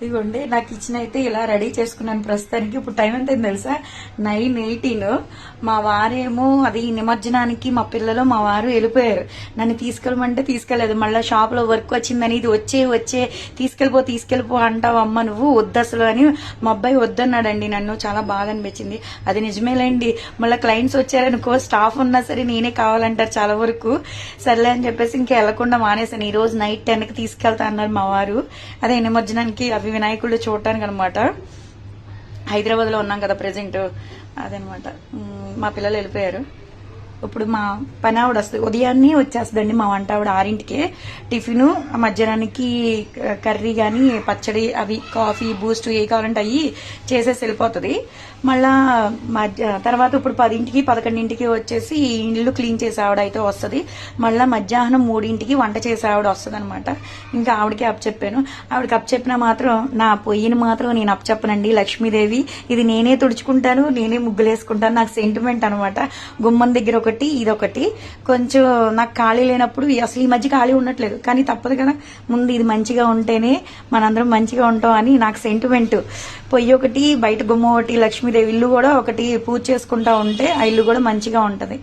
ఇదిగోండి నా కిచెన్ అయితే ఇలా రెడీ చేసుకున్నాను ప్రస్తుతానికి. ఇప్పుడు టైం ఎంత తెలుసా? Nine eighteen. మా వారేమో అది నిమజ్జనానికి మా పిల్లలు మా వారు వెళ్ళిపోయారు. నన్ను తీసుకెళ్ళమంటే తీసుకెళ్ళేదు మళ్ళీ షాప్లో వర్క్ వచ్చిందని ఇది వచ్చే వచ్చే తీసుకెళ్ళిపో తీసుకెళ్ళిపో అంటావు అమ్మ నువ్వు వద్దు అసలు అని మా అబ్బాయి వద్దన్నాడండి నన్ను. చాలా బాగా అనిపించింది. అది నిజమేలేండి. మళ్ళీ క్లయింట్స్ వచ్చారనుకో స్టాఫ్ ఉన్నా సరే నేనే కావాలంటారు చాలా వరకు. సర్లే అని చెప్పేసి ఇంకా వెళ్ళకుండా మానేసాను ఈ రోజు నైట్ టెన్కి తీసుకెళ్తా అన్నారు మా వారు. అదే నిమజ్జనానికి అవి వినాయకుళ్ళు చూడటానికి అనమాట హైదరాబాద్లో ఉన్నాం కదా ప్రజెంట్. అదనమాట. మా పిల్లలు వెళ్ళిపోయారు. ఇప్పుడు మా పని ఆవిడ వస్తుంది. ఉదయాన్నే వచ్చేస్తుందండి మా వంట ఆవిడ ఆరింటికే. టిఫిన్ మధ్యాహ్నానికి కర్రీ కానీ పచ్చడి అవి కాఫీ బూస్ట్ ఏ కావాలంటే అవి చేసేసి వెళ్ళిపోతుంది. మళ్ళా మధ్య తర్వాత ఇప్పుడు పదింటికి పదకొండింటికి వచ్చేసి ఇల్లు క్లీన్ చేసే ఆవిడ అయితే వస్తుంది. మళ్ళీ మధ్యాహ్నం మూడింటికి వంట చేసే ఆవిడ వస్తుంది అనమాట ఇంకా ఆవిడకి అప్పచెప్పాను ఆవిడకి అప్పచెప్పినా మాత్రం నా పొయ్యిని మాత్రం నేను అప్పచెప్పనండి లక్ష్మీదేవి ఇది నేనే తుడుచుకుంటాను నేనే ముగ్గులేసుకుంటాను. నాకు సెంటిమెంట్ అనమాట గుమ్మం దగ్గర ఒకటి ఇదొకటి. కొంచెం నాకు ఖాళీ లేనప్పుడు అసలు ఈ మధ్య ఖాళీ ఉండట్లేదు. కానీ తప్పదు కదా. ముందు ఇది మంచిగా ఉంటేనే మనందరం మంచిగా ఉంటాం అని నాకు సెంటిమెంట్ పొయ్యి ఒకటి బయట గుమ్మ ఒకటి లక్ష్మీదేవి ఇల్లు కూడా ఒకటి పూజ చేసుకుంటా ఉంటే ఆ ఇల్లు కూడా మంచిగా ఉంటుంది.